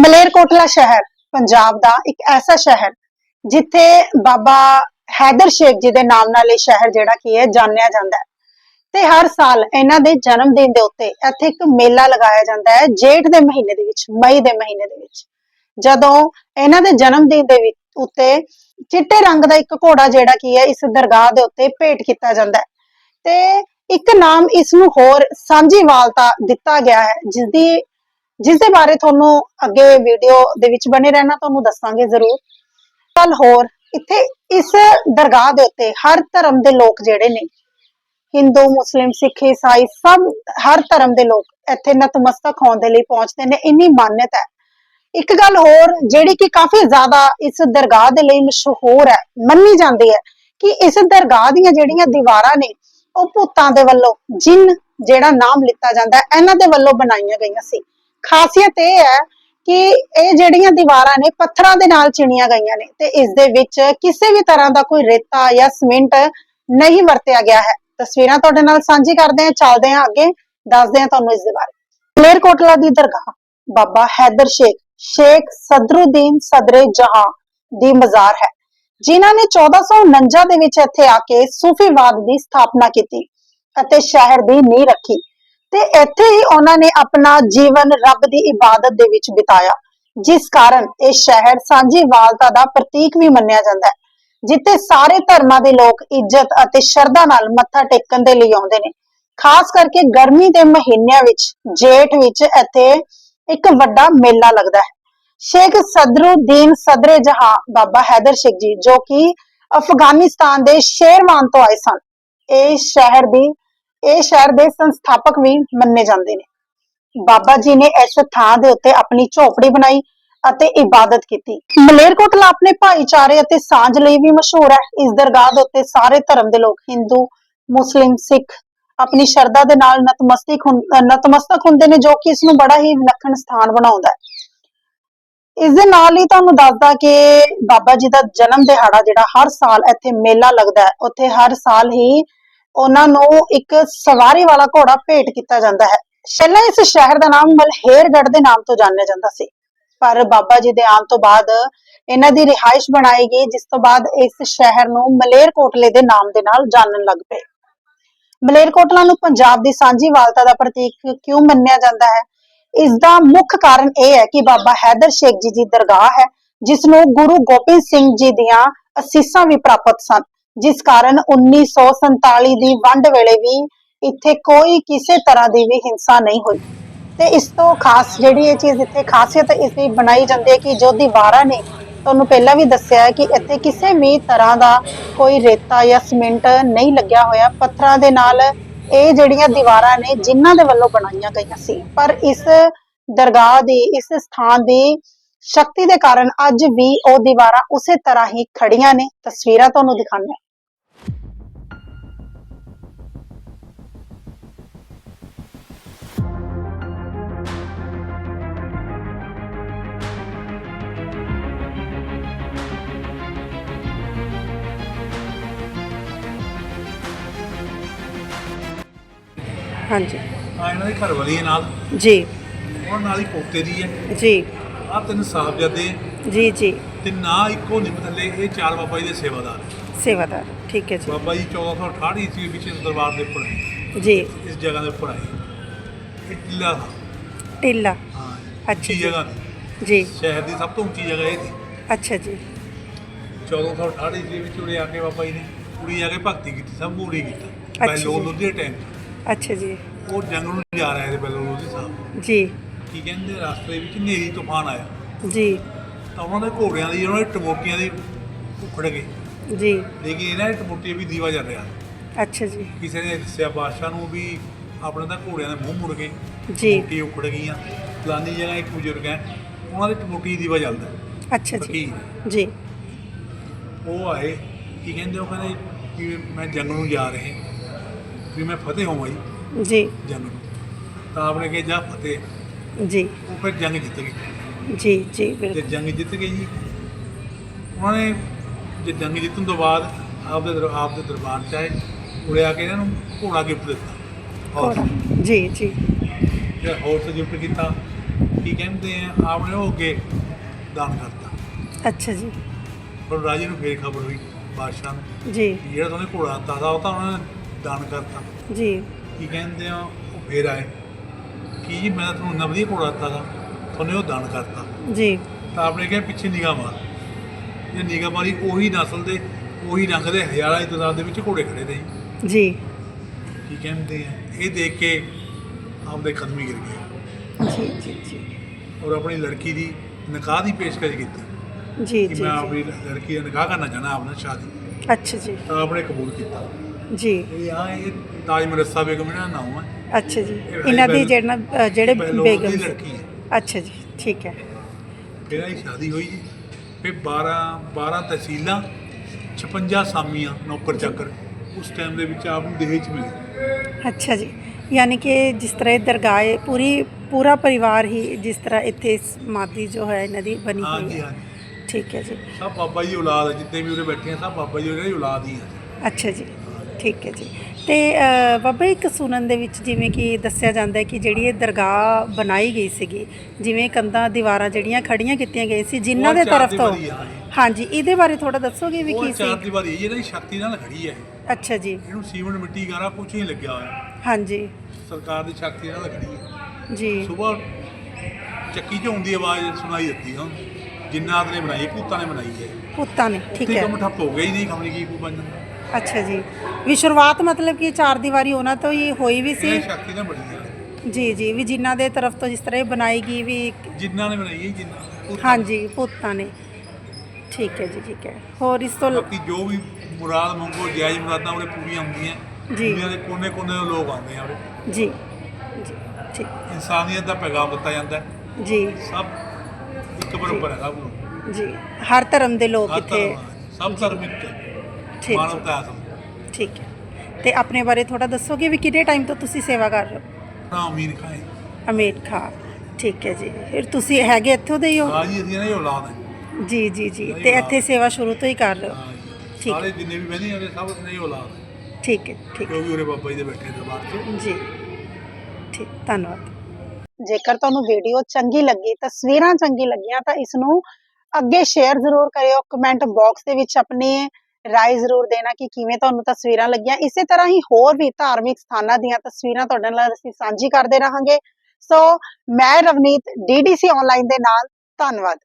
ਮਲੇਰਕੋਟਲਾ ਸ਼ਹਿਰ, ਪੰਜਾਬ ਦਾ ਇੱਕ ਐਸਾ ਸ਼ਹਿਰ, ਜਿੱਥੇ ਬਾਬਾ ਹੈਦਰ ਸ਼ੇਖ ਜੀ ਦੇ ਨਾਮ ਨਾਲ ਇਹ ਸ਼ਹਿਰ ਜਿਹੜਾ ਕੀ ਹੈ, ਜਾਣਿਆ ਜਾਂਦਾ ਹੈ। ਤੇ ਹਰ ਸਾਲ ਇਹਨਾਂ ਦੇ ਜਨਮ ਦਿਨ ਦੇ ਉੱਤੇ ਇੱਥੇ ਇੱਕ ਮੇਲਾ ਲਗਾਇਆ ਜਾਂਦਾ ਹੈ, ਜੇਠ ਦੇ ਮਹੀਨੇ ਦੇ ਵਿੱਚ, ਮਈ ਦੇ ਮਹੀਨੇ ਦੇ ਵਿੱਚ। ਜਦੋਂ ਇਹਨਾਂ ਦੇ ਜਨਮ ਦਿਨ ਦੇ ਵਿੱਚ ਉੱਤੇ ਚਿੱਟੇ ਰੰਗ ਦਾ ਇੱਕ ਘੋੜਾ ਜਿਹੜਾ ਕੀ ਹੈ, ਇਸ ਦਰਗਾਹ ਦੇ ਉੱਤੇ ਭੇਟ ਕੀਤਾ ਜਾਂਦਾ ਹੈ। ਤੇ ਇੱਕ ਨਾਮ ਇਸ ਨੂੰ ਹੋਰ ਸਾਂਝੀਵਾਲਤਾ ਦਿੱਤਾ ਗਿਆ ਹੈ ਜਿਸ ਦੀ ਜਿਸ ਦੇ ਬਾਰੇ ਤੁਹਾਨੂੰ ਅੱਗੇ ਵੀਡੀਓ ਦੇ ਵਿੱਚ ਬਣੇ ਰਹਿਣਾ, ਤੁਹਾਨੂੰ ਦੱਸਾਂਗੇ ਜ਼ਰੂਰ। ਕੱਲ ਹੋਰ, ਇੱਥੇ ਇਸ ਦਰਗਾਹ ਦੇ ਉੱਤੇ ਹਰ ਧਰਮ ਦੇ ਲੋਕ ਜਿਹੜੇ ਨੇ, ਹਿੰਦੂ, ਮੁਸਲਿਮ, ਸਿੱਖ, ਈਸਾਈ, ਸਭ ਹਰ ਧਰਮ ਦੇ ਲੋਕ ਇੱਥੇ ਨਤਮਸਤਕ ਹੋਣ ਦੇ ਲਈ ਪਹੁੰਚਦੇ ਨੇ, ਇੰਨੀ ਮਾਨਤਾ ਹੈ। ਇੱਕ ਗੱਲ ਹੋਰ, ਜਿਹੜੀ ਕਿ ਕਾਫੀ ਜ਼ਿਆਦਾ ਇਸ ਦਰਗਾਹ ਦੇ ਲਈ ਮਸ਼ਹੂਰ ਹੈ, ਮੰਨੀ ਜਾਂਦੀ ਹੈ ਕਿ ਇਸ ਦਰਗਾਹ ਦੀਆਂ ਜਿਹੜੀਆਂ ਦੀਵਾਰਾਂ ਨੇ, ਉਹ ਭੂਤਾਂ ਦੇ ਵੱਲੋਂ ਜਿੰਨ ਜਿਹੜਾ ਨਾਮ ਲਿੱਤਾ ਜਾਂਦਾ ਹੈ, ਇਹਨਾਂ ਦੇ ਵੱਲੋਂ ਬਣਾਈਆਂ ਗਈਆਂ ਸੀ। ਖਾਸੀਅਤ ਇਹ ਹੈ ਕਿ ਇਹ ਜਿਹੜੀਆਂ ਦੀਵਾਰਾਂ ਨੇ ਪੱਥਰਾਂ ਦੇ ਨਾਲ ਚਿਣੀਆਂ ਗਈਆਂ ਨੇ ਤੇ ਇਸ ਦੇ ਵਿੱਚ ਕਿਸੇ ਵੀ ਤਰ੍ਹਾਂ ਦਾ ਕੋਈ ਰੇਤਾ ਜਾਂ ਸੀਮੈਂਟ ਨਹੀਂ ਵਰਤਿਆ ਗਿਆ ਹੈ। ਤਸਵੀਰਾਂ ਤੁਹਾਡੇ ਨਾਲ ਸਾਂਝੀ ਕਰਦੇ ਹਾਂ, ਚੱਲਦੇ ਹਾਂ ਅੱਗੇ, ਦੱਸਦੇ ਹਾਂ ਤੁਹਾਨੂੰ ਇਸ ਦੇ ਬਾਰੇ। ਮਲੇਰਕੋਟਲਾ ਦੀ ਦਰਗਾਹ, ਬਾਬਾ ਹੈਦਰ ਸ਼ੇਖ ਸ਼ੇਖ ਸਦਰੁਦੀਨ ਸਦਰੇ ਜਹਾਂ ਦੀ ਮਜ਼ਾਰ ਹੈ। ਜਿਨ੍ਹਾਂ ਨੇ 1449 ਦੇ ਵਿੱਚ ਇੱਥੇ ਆ ਕੇ ਸੂਫੀਵਾਦ ਦੀ ਸਥਾਪਨਾ ਕੀਤੀ ਅਤੇ ਸ਼ਹਿਰ ਦੀ ਨੀਂਹ ਰੱਖੀ। ਤੇ ਇੱਥੇ ਹੀ ਉਹਨਾਂ ਨੇ ਆਪਣਾ ਜੀਵਨ ਰੱਬ ਦੀ ਇਬਾਦਤ ਦੇ ਵਿੱਚ ਬਿਤਾਇਆ, ਜਿਸ ਕਾਰਨ ਇਹ ਸ਼ਹਿਰ ਸਾਂਝੀਵਾਲਤਾ ਦਾ ਪ੍ਰਤੀਕ ਵੀ ਮੰਨਿਆ ਜਾਂਦਾ ਹੈ, ਜਿੱਥੇ ਸਾਰੇ ਧਰਮਾਂ ਦੇ ਲੋਕ ਇੱਜ਼ਤ ਅਤੇ ਸ਼ਰਧਾ ਨਾਲ ਮੱਥਾ ਟੇਕਣ ਦੇ ਲਈ ਆਉਂਦੇ ਨੇ। ਖਾਸ ਕਰਕੇ ਗਰਮੀ ਦੇ ਮਹੀਨਿਆਂ ਵਿੱਚ, ਜੇਠ ਵਿੱਚ ਇੱਥੇ ਇੱਕ ਵੱਡਾ ਮੇਲਾ ਲੱਗਦਾ ਹੈ। ਸ਼ੇਖ ਸਦਰੁਦੀਨ ਸਦਰੇ ਜਹਾਂ ਬਾਬਾ ਹੈਦਰ ਸ਼ੇਖ ਜੀ, ਜੋ ਕਿ ਅਫਗਾਨਿਸਤਾਨ ਦੇ ਸ਼ੇਰਵਾਨ ਤੋਂ ਆਏ ਸਨ। ਇਹ ਸ਼ਹਿਰ ਦੀ ਇਹ ਸ਼ਹਿਰ ਦੇ ਸੰਸਥਾਪਕ ਵੀ ਮੰਨੇ ਜਾਂਦੇ ਨੇ। ਬਾਬਾ ਜੀ ਨੇ ਇਸ ਥਾਂ ਦੇ ਉੱਤੇ ਆਪਣੀ ਝੋਪੜੀ ਬਣਾਈ ਅਤੇ ਇਬਾਦਤ ਕੀਤੀ। ਮਲੇਰਕੋਟਲਾ ਆਪਣੇ ਭਾਈਚਾਰੇ ਅਤੇ ਸਾਂਝ ਲਈ ਵੀ ਮਸ਼ਹੂਰ ਹੈ। ਇਸ ਦਰਗਾਹ ਦੇ ਉੱਤੇ ਸਾਰੇ ਧਰਮ ਦੇ ਲੋਕ, ਹਿੰਦੂ, ਮੁਸਲਿਮ, ਸਿੱਖ ਆਪਣੀ ਸ਼ਰਧਾ ਦੇ ਨਾਲ ਨਤਮਸਤਕ ਹੁੰ- ਨਤਮਸਤਕ ਹੁੰਦੇ ਨੇ, ਜੋ ਕਿ ਇਸ ਨੂੰ ਬੜਾ ਹੀ ਵਿਲੱਖਣ ਸਥਾਨ ਬਣਾਉਂਦਾ ਹੈ। ਇਸ ਦੇ ਨਾਲ ਹੀ ਤੁਹਾਨੂੰ ਦੱਸਦਾ ਕਿ ਬਾਬਾ ਜੀ ਦਾ ਜਨਮ ਦਿਹਾੜਾ ਜਿਹੜਾ ਹਰ ਸਾਲ ਇੱਥੇ ਮੇਲਾ ਲੱਗਦਾ ਹੈ। ਉੱਥੇ ਹਰ ਸਾਲ ਹੀ ਉਹਨਾਂ ਨੂੰ ਇੱਕ ਸਵਾਰੀ ਵਾਲਾ ਘੋੜਾ ਭੇਟ ਕੀਤਾ ਜਾਂਦਾ ਹੈ। ਪਹਿਲਾਂ ਇਸ ਸ਼ਹਿਰ ਦਾ ਨਾਮ ਮਲਹੇਰਗੜ੍ਹ ਦੇ ਨਾਮ ਤੋਂ ਜਾਣਿਆ ਜਾਂਦਾ ਸੀ। ਪਰ ਬਾਬਾ ਜੀ ਦੇ ਆਉਣ ਤੋਂ ਬਾਅਦ ਇਹਨਾਂ ਦੀ ਰਿਹਾਇਸ਼ ਬਣਾਈ ਗਈ, ਜਿਸ ਤੋਂ ਬਾਅਦ ਇਸ ਸ਼ਹਿਰ ਨੂੰ ਮਲੇਰਕੋਟਲੇ ਦੇ ਨਾਮ ਦੇ ਨਾਲ ਜਾਣਨ ਲੱਗ ਪਏ। ਮਲੇਰਕੋਟਲਾ ਨੂੰ ਪੰਜਾਬ ਦੀ ਸਾਂਝੀ ਵਾਲਤਾ ਦਾ ਪ੍ਰਤੀਕ ਕਿਉਂ ਮੰਨਿਆ ਜਾਂਦਾ ਹੈ? ਇਸ ਦਾ ਮੁੱਖ ਕਾਰਨ ਇਹ ਹੈ ਕਿ ਬਾਬਾ ਹੈਦਰ ਸ਼ੇਖ ਜੀ ਦੀ ਦਰਗਾਹ ਹੈ, ਜਿਸ ਨੂੰ ਗੁਰੂ ਗੋਬਿੰਦ ਸਿੰਘ ਜੀ ਦੀਆਂ ਅਸੀਸਾਂ ਵੀ ਪ੍ਰਾਪਤ ਸਨ। ਜਿਸ ਕਾਰਨ 1947 ਦੀ ਵੰਡ ਵੇਲੇ ਵੀ ਇੱਥੇ ਕੋਈ ਕਿਸੇ ਤਰ੍ਹਾਂ ਦੀ ਵੀ ਹਿੰਸਾ ਨਹੀਂ ਹੋਈ। ਤੇ ਇਸ ਤੋਂ ਖਾਸ ਜਿਹੜੀ ਇਹ ਚੀਜ਼ ਇੱਥੇ ਖਾਸੀਅਤ ਇਸ ਦੀ ਬਣਾਈ ਜਾਂਦੀ ਹੈ ਕਿ ਜੋ ਦੀਵਾਰਾਂ ਨੇ ਤੁਹਾਨੂੰ ਪਹਿਲਾਂ ਵੀ ਦੱਸਿਆ ਹੈ ਕਿ ਇੱਥੇ ਕਿਸੇ ਵੀ ਤਰ੍ਹਾਂ ਦਾ ਕੋਈ ਰੇਤਾ ਜਾਂ ਸੀਮੈਂਟ ਨਹੀਂ ਲੱਗਿਆ ਹੋਇਆ। ਪੱਥਰਾਂ ਦੇ ਨਾਲ ਇਹ ਜਿਹੜੀਆਂ ਦੀਵਾਰਾਂ ਨੇ ਜਿਨ੍ਹਾਂ ਦੇ ਵੱਲੋਂ ਬਣਾਈਆਂ ਗਈਆਂ ਸੀ। ਪਰ ਇਸ ਦਰਗਾਹ ਦੀ, ਇਸ ਸਥਾਨ ਦੀ ਸ਼ਕਤੀ ਦੇ ਕਾਰਨ ਅੱਜ ਵੀ ਉਹ ਦੀਵਾਰਾਂ ਉਸੇ ਤਰ੍ਹਾਂ ਹੀ ਖੜੀਆਂ ਨੇ। ਤਸਵੀਰਾਂ ਤੁਹਾਨੂੰ ਦਿਖਾਉਂਦੇ ਹਾਂ। ਹਾਂਜੀ। ਆ ਇਹਨਾਂ ਦੇ ਘਰ ਵਾਲੀ ਹੈ ਨਾਲ? ਜੀ। ਉਹਨਾਂ ਨਾਲ ਹੀ ਪੋਤੇ ਦੀ ਹੈ। ਜੀ। ਆ ਤਿੰਨ ਸਾਹਿਬਜ਼ਾਦੇ ਜੀ ਜੀ। ਤੇ ਨਾ ਇੱਕੋ ਨਿੰਮ ਥੱਲੇ ਇਹ ਚਾਰ ਬਾਬਾ ਜੀ ਦੇ ਸੇਵਾਦਾਰ। ਸੇਵਾਦਾਰ ਠੀਕ ਹੈ ਜੀ। ਬਾਬਾ ਜੀ 1468 ਈਸਵੀ ਵਿੱਚ ਇਸ ਦਰਬਾਰ ਦੇ ਉੱਪਰ ਆਏ। ਜੀ। ਇਸ ਜਗ੍ਹਾ ਦੇ ਉੱਪਰ ਆਏ। ਇਹ ਟਿੱਲਾ ਥਾ। ਟਿੱਲਾ। ਹਾਂ ਅੱਛਾ ਉੱਚੀ ਜੀ। ਜਗ੍ਹਾ ਸੀ। ਜੀ ਸ਼ਹਿਰ ਦੀ ਸਭ ਤੋਂ ਉੱਚੀ ਜਗ੍ਹਾ ਇਹ ਸੀ। ਅੱਛਾ ਜੀ। 1468 ਈਸਵੀ ਵਿੱਚ ਉਰੇ ਆ ਕੇ ਬਾਬਾ ਜੀ ਨੇ ਪੂਰੀ ਆ ਕੇ ਭਗਤੀ ਕੀਤੀ ਸਭ ਮੂੜੀ ਕੀਤਾ। ਅੱਛਾ ਬੈਲੋ ਜੀ। ਲੋਧੀ ਟਾਈਮ। ਅੱਛਾ ਜੀ। ਉਹ ਜੰਗਲ ਨੂੰ ਜਾ ਰਹੇ ਸੀ ਬੈਲੋ ਲੋਧੀ ਸਾਹਿਬ। ਜੀ। ਕੀ ਕਹਿੰਦੇ ਰਸਤੇ ਵਿੱਚ ਨੇਰੀ ਤੂਫਾਨ ਆਇਆ। ਜੀ। ਤਾਂ ਉਹਨਾਂ ਦੇ ਘੋੜਿਆਂ ਦੀ ਉਹਨਾਂ ਦੇ ਟਮੋਟੀਆਂ ਦੀ ਉਖੜ ਗਏ ਜੀ। ਲੇਕਿਨ ਇਹਨਾਂ ਦੇ ਟਮੋਟੇ ਵੀ ਦੀਵਾ ਚੱਲ ਰਿਹਾ। ਅੱਛਾ ਜੀ। ਕਿਸੇ ਨੇ ਦੱਸਿਆ ਬਾਦਸ਼ਾਹ ਨੂੰ ਵੀ ਆਪਣੇ ਤਾਂ ਘੋੜਿਆਂ ਦੇ ਮੂੰਹ ਮੁੜ ਗਏ ਜੀ। ਟਮੋਟੀ ਉਖੜ ਗਈਆਂ। ਫਲਾਨੀ ਜਗ੍ਹਾ ਇੱਕ ਬਜ਼ੁਰਗ ਹੈ ਉਹਨਾਂ ਦੇ ਟਮੋਟੀ ਦੀਵਾ ਚੱਲਦਾ ਅੱਛਾ ਜੀ। ਜੀ। ਉਹ ਆਏ ਕੀ ਕਹਿੰਦੇ ਉਹ ਕਹਿੰਦੇ ਕਿ ਮੈਂ ਜੰਗ ਨੂੰ ਜਾ ਰਹੇ ਵੀ ਮੈਂ ਫਤਿਹ ਹੋਵਾਂ ਜੀ। ਜੀ। ਜੰਗ ਨੂੰ। ਤਾਂ ਆਪਣੇ ਕੇ ਜਾ ਫਤਿਹ। ਜੀ। ਉਹ ਫਿਰ ਜੰਗ ਜਿੱਤ ਗਏ ਜੀ ਜੀ ਤੇ ਬਿਲਕੁਲ ਜੰਗ ਜਿੱਤ ਗਏ ਜੀ। ਉਹਨਾਂ ਨੇ ਜੇ ਜੰਗ ਜਿੱਤਣ ਤੋਂ ਬਾਅਦ ਆਪਦੇ ਦਰ- ਆਪਦੇ ਦਰਬਾਰ ਚ ਆਏ ਉਰੇ ਆ ਕੇ ਇਹਨਾਂ ਨੂੰ ਘੋੜਾ ਗਿਫਟ ਦਿੱਤਾ। ਜੀ ਜੀ। ਫਿਰ ਹਾਰਸ ਗਿਫਟ ਕੀਤਾ। ਕੀ ਕਹਿੰਦੇ ਆ ਆਪਣੇ ਉਹ ਅੱਗੇ ਦਾਨ ਕਰਤਾ। ਅੱਛਾ ਜੀ। ਪਰ ਰਾਜੇ ਨੂੰ ਫੇਰ ਖਬਰ ਹੋਈ ਬਾਦਸ਼ਾਹ ਨੂੰ ਜੀ। ਕਿ ਜਿਹੜਾ ਤੁਹਾਨੂੰ ਘੋੜਾ ਦਿੱਤਾ ਦਾ ਉਹ ਤਾਂ ਉਹਨਾਂ ਨੇ ਦਾਨ ਕਰਤਾ। ਜੀ। ਕੀ ਕਹਿੰਦੇ ਆ ਉਹ ਫੇਰ ਆਏ। ਕੀ ਜੀ ਮੈਂ ਤਾਂ ਤੁਹਾਨੂੰ ਇੰਨਾ ਵਧੀਆ ਘੋੜਾ ਦਿੱਤਾ ਦਾ ਤੁਹਾਨੂੰ ਉਹ ਦਾਨ ਕਰਤਾ। ਜੀ। ਤਾਂ ਆਪਣੇ ਕਿਹਾ ਪਿੱਛੇ ਨਿਗਾਹ ਮਾਰ। ਜੇ ਨਿਗਾਹ ਮਾਰੀ ਉਹੀ ਨਸਲ ਦੇ ਉਹੀ ਰੰਗ ਦੇ ਹਜ਼ਾਰਾਂ ਦੀ ਤਾਦਾਦ ਦੇ ਵਿੱਚ ਘੋੜੇ ਖੜੇ ਨੇ ਜੀ। ਜੀ। ਕੀ ਕਹਿੰਦੇ ਆ ਇਹ ਦੇਖ ਕੇ ਆਪਦੇ ਕਦਮੀ ਗਿਰ ਗਏ। ਜੀ ਜੀ ਜੀ। ਔਰ ਆਪਣੀ ਲੜਕੀ ਦੀ ਨਿਕਾਹ ਦੀ ਪੇਸ਼ਕਸ਼ ਕੀਤੀ। ਜੀ ਕਿ ਜੀ ਮੈਂ ਜੀ। ਆਪਣੀ ਲੜਕੀ ਦਾ ਨਿਕਾਹ ਕਰਨਾ ਚਾਹਣਾ ਆਪਣਾ ਸ਼ਾਦੀ ਅੱਛਾ ਜੀ। ਤਾਂ ਆਪਣੇ ਕਬੂਲ ਕੀਤਾ। ਜੀ। ਇਹ ਆ ਇਹ ਤਾਜ ਮਰਸਾ ਬੇਗਮ ਇਹਨਾਂ ਦਾ ਨਾਮ ਹੈ ਅੱਛਾ ਜੀ। ਇਹ ਇਹਨਾਂ ਦੀ ਜਿਹੜਾ ਅ, ਜਿਹੜੇ ਬੇਗਮ ਦੀ ਸੀ। ਲੜਕੀ ਹੈ। ਅੱਛਾ ਜੀ ਠੀਕ ਹੈ। ਫਿਰ ਇਹ ਸ਼ਾਦੀ ਹੋਈ ਜੀ। ਫਿਰ 12 12 ਤਹਿਸੀਲਾਂ 56 ਸਾਮੀਆਂ ਨੌਕਰ ਚਾਕਰ ਉਸ ਟਾਈਮ ਦੇ ਵਿੱਚ ਆਪ ਨੂੰ ਦਹੇਜ ਮਿਲੇ। ਅੱਛਾ ਜੀ। ਯਾਨੀ ਕਿ ਜਿਸ ਤਰ੍ਹਾਂ ਇਹ ਦਰਗਾਹ ਹੈ ਪੂਰੀ ਪੂਰਾ ਪਰਿਵਾਰ ਹੀ ਜਿਸ ਤਰ੍ਹਾਂ ਇੱਥੇ ਸਮਾਧੀ ਜੋ ਹੈ ਇਹਨਾਂ ਦੀ ਬਣੀ ਹੋਈ ਹੈ। ਠੀਕ ਹੈ ਜੀ। ਸਭ ਬਾਬਾ ਜੀ ਦੀ ਔਲਾਦ ਹੈ ਜਿੱਤੇ ਵੀ ਉਰੇ ਬੈਠੇ ਆ ਸਭ ਬਾਬਾ ਜੀ ਦੀ ਔਲਾਦ ਹੀ ਹੈ ਅੱਛਾ ਜੀ। ਠੀਕ ਹੈ ਜੀ। ਤੇ ਅ, ਬਾਬਾ ਇੱਕ ਸੁਣਨ ਦੇ ਵਿੱਚ ਜਿਵੇਂ ਕਿ ਦੱਸਿਆ ਜਾਂਦਾ ਹੈ ਕਿ ਜਿਹੜੀ ਇਹ ਦਰਗਾਹ ਬਣਾਈ ਗਈ ਸੀਗੀ ਜਿਵੇਂ ਕੰਧਾਂ ਦੀਵਾਰਾਂ ਜਿਹੜੀਆਂ ਖੜੀਆਂ ਕੀਤੀਆਂ ਗਈਆਂ ਸੀ ਜਿਨ੍ਹਾਂ ਉਹ ਦੇ ਚਾਰ ਤਰਫ ਤੋਂ ਦੀਵਾਰੀ ਆ, ਹਾਂਜੀ। ਇਹਦੇ ਬਾਰੇ ਥੋੜਾ ਦੱਸੋਗੇ ਵੀ ਉਹ ਕੀ ਚਾਰ ਸੀ ਦੀਵਾਰੀ ਹੈ ਜੀ, ਇਹਦੀ ਸ਼ਕਤੀ ਨਾਲ ਖੜੀ ਹੈ ਅੱਛਾ ਜੀ। ਇਹਨੂੰ ਸੀਮੈਂਟ ਮਿੱਟੀ ਗਾਰਾ ਕੁਝ ਨਹੀਂ ਲੱਗਿਆ ਹੋਇਆ। ਹਾਂਜੀ। ਸਰਕਾਰ ਦੀ ਸ਼ਕਤੀ ਨਾਲ ਖੜੀ ਹੈ ਜੀ। ਸਵੇਰ ਚੱਕੀ ਝੋਂ ਦੀ ਆਵਾਜ਼ ਸੁਣਾਈ ਦਿੱਤੀ ਹਾਂ ਜਿੰਨਾਤ ਨੇ ਬਣਾਈ ਹੈ, ਭੂਤਾਂ ਨੇ ਬਣਾਈ ਹੈ। ਪੁੱਤਾਂ ਨੇ ਠੀਕ ਤੇ ਹੈ। ਕੰਮ ਠੱਪ ਹੋ ਗਿਆ ਹੀ ਨਹੀਂ ਕੀ ਕੋ ਬਣ ਜਾਂਦਾ ਅੱਛਾ ਜੀ। ਵੀ ਸ਼ੁਰੂਆਤ ਮਤਲਬ ਕਿ ਚਾਰ ਦੀਵਾਰੀ ਉਹਨਾਂ ਤੋਂ ਹੀ ਹੋਈ ਵੀ ਸੀ। ਇਹ ਸ਼ਕਤੀ ਨਾਲ ਬਣੀ ਹੈ। ਜੀ ਜੀ ਵੀ ਜਿਨ੍ਹਾਂ ਦੇ ਤਰਫ ਤੋਂ ਜਿਸ ਤਰ੍ਹਾਂ ਇਹ ਬਣਾਈ ਗਈ ਵੀ ਜਿੰਨਾਂ ਨੇ ਬਣਾਈ ਹੈ ਜਿੰਨਾ ਭੂਤਾਂ ਨੇ। ਹਾਂਜੀ ਪੁੱਤਾਂ ਨੇ। ਠੀਕ ਹੈ ਜੀ ਠੀਕ ਹੈ। ਹੋਰ ਇਸ ਤੋਂ ਬਾਕੀ ਜੋ ਵੀ ਮੁਰਾਦ ਮੰਗੋ ਜਾਇਜ਼ ਮੁਰਾਦਾਂ ਉਹਦੇ ਪੂਰੀਆਂ ਹੁੰਦੀਆਂ। ਜੀ। ਦੁਨੀਆ ਦੇ ਕੋਨੇ-ਕੋਨੇ ਤੋਂ ਲੋਕ ਆਉਂਦੇ ਆ ਉਰੇ। ਜੀ ਜੀ ਠੀਕ ਇਨਸਾਨੀਅਤ ਦਾ ਪੈਗਾਮ ਦਿੱਤਾ ਜਾਂਦਾ ਹੈ। ਜੀ। ਸਭ ਇੱਕ ਬਰਾਬਰ ਹੈ ਸਭ ਨੂੰ ਜੀ। ਹਰ ਧਰਮ ਦੇ ਲੋਕ ਹਰ ਇੱਥੇ ਧਰਮ ਹੈ, ਸਭ ਧਰਮ ਇੱਕ ਹੈ। ਠੀਕ ਮਾਨਵਤਾ ਹੈ। ਸਭ ਠੀਕ ਹੈ। ਤੇ ਆਪਣੇ ਬਾਰੇ ਥੋੜਾ ਦੱਸੋਗੇ ਵੀ ਕਿੰਨੇ ਟਾਈਮ ਤੋਂ ਤੁਸੀਂ ਸੇਵਾ ਕਰ ਰਹੇ ਹੋ? ਨਾ ਅਮੀਰ ਖਾਏ ਅਮੀਰ ਖਾਂ। ਠੀਕ ਹੈ ਜੀ। ਫਿਰ ਤੁਸੀਂ ਹੈਗੇ ਇੱਥੋਂ ਦੇ ਹੀ ਹੋ? ਹਾਂ ਜੀ ਅਸੀਂ ਇਹਨਾਂ ਦੀ ਔਲਾਦ ਹੈ ਜੀ। ਜੀ ਜੀ ਤੇ ਇੱਥੇ ਸੇਵਾ ਸ਼ੁਰੂ ਤੋਂ ਹੀ ਕਰ ਰਹੇ ਹੋ? ਹਾਂ ਜੀ। ਠੀਕ। ਸਾਰੇ ਜਿੰਨੇ ਵੀ ਬਹਿੰਦੇ ਆ ਸਭ ਦੀ ਔਲਾਦ ਹੈ। ਠੀਕ ਹੈ ਠੀਕ ਕਿਉਂਕਿ ਉਰੇ ਬਾਬਾ ਜੀ ਦੇ ਬੈਠੇ ਦਰਬਾਰ 'ਚ। ਜੀ। ਠੀਕ ਧੰਨਵਾਦ। ਜੇਕਰ ਤੁਹਾਨੂੰ ਵੀਡੀਓ ਚੰਗੀ ਲੱਗੀ ਤਸਵੀਰਾਂ ਚੰਗੀ ਲੱਗੀਆਂ ਤਾਂ ਇਸ ਨੂੰ ਅੱਗੇ ਸ਼ੇਅਰ ਜ਼ਰੂਰ ਕਰਿਓ। ਕਮੈਂਟ ਬਾਕਸ ਦੇ ਵਿੱਚ ਆਪਣੀ ਰਾਏ ਜ਼ਰੂਰ ਦੇਣਾ ਕਿ ਕਿਵੇਂ ਤੁਹਾਨੂੰ ਤਸਵੀਰਾਂ ਲੱਗੀਆਂ। ਇਸੇ ਤਰ੍ਹਾਂ ਹੀ ਹੋਰ ਵੀ ਧਾਰਮਿਕ ਸਥਾਨਾਂ ਦੀਆਂ ਤਸਵੀਰਾਂ ਤੁਹਾਡੇ ਨਾਲ ਅਸੀਂ ਸਾਂਝੀ ਕਰਦੇ ਰਹਾਂਗੇ। ਸੋ ਮੈਂ ਰਵਨੀਤ ਡੀਡੀਸੀ ਆਨਲਾਈਨ ਦੇ ਨਾਲ। ਧੰਨਵਾਦ।